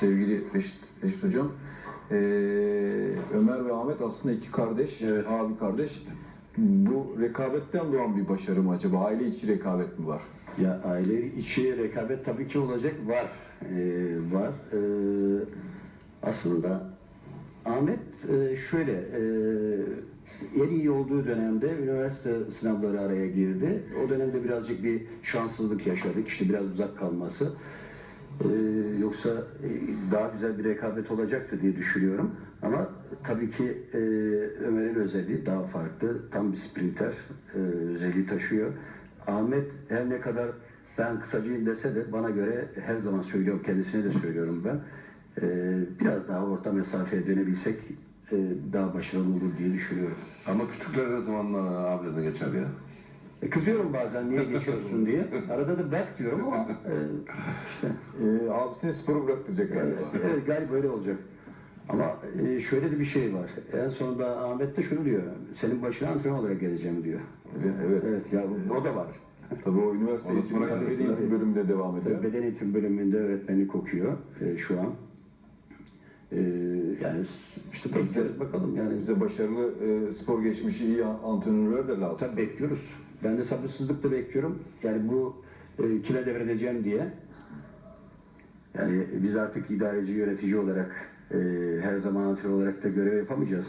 Sevgili Reşit, Reşit Hocam, ee, Ömer ve Ahmet aslında iki kardeş, Evet. abi kardeş. Bu rekabetten doğan bir başarı mı acaba? Aile içi rekabet mi var? Ya aile içi rekabet tabii ki olacak var. Ee, var. Ee, aslında Ahmet e, şöyle e, en iyi olduğu dönemde üniversite sınavları araya girdi. O dönemde birazcık bir şanssızlık yaşadık. İşte biraz uzak kalması. Ee, yoksa e, daha güzel bir rekabet olacaktı diye düşünüyorum. Ama tabii ki e, Ömer'in özelliği daha farklı. Tam bir sprinter e, özelliği taşıyor. Ahmet her ne kadar ben kısacıyım dese de bana göre her zaman söylüyorum, kendisine de söylüyorum ben. E, biraz daha orta mesafeye dönebilsek e, daha başarılı olur diye düşünüyorum. Ama küçükler her zaman abilerine geçer ya. E, kızıyorum bazen niye geçiyorsun diye. Arada da bırak diyorum ama e, işte Ee, abisine sporu bıraktıracak galiba. Evet galiba öyle olacak. Ama e, şöyle de bir şey var. En sonunda Ahmet de şunu diyor. Senin başına antrenör olarak geleceğim diyor. Evet. Evet ya o da var. Tabii o üniversite eğitimi, beden eğitim bölümünde devam ediyor. Beden eğitim bölümünde öğretmenlik okuyor e, şu an. E, yani işte tabii Bize- bakalım yani Bize başarılı e, spor geçmişi iyi antrenörler de lazım. tabii bekliyoruz. Ben de sabırsızlıkla bekliyorum. Yani bu e, kime devredeceğim diye. Yani biz artık idareci, yönetici olarak e, her zaman antrenör olarak da görev yapamayacağız.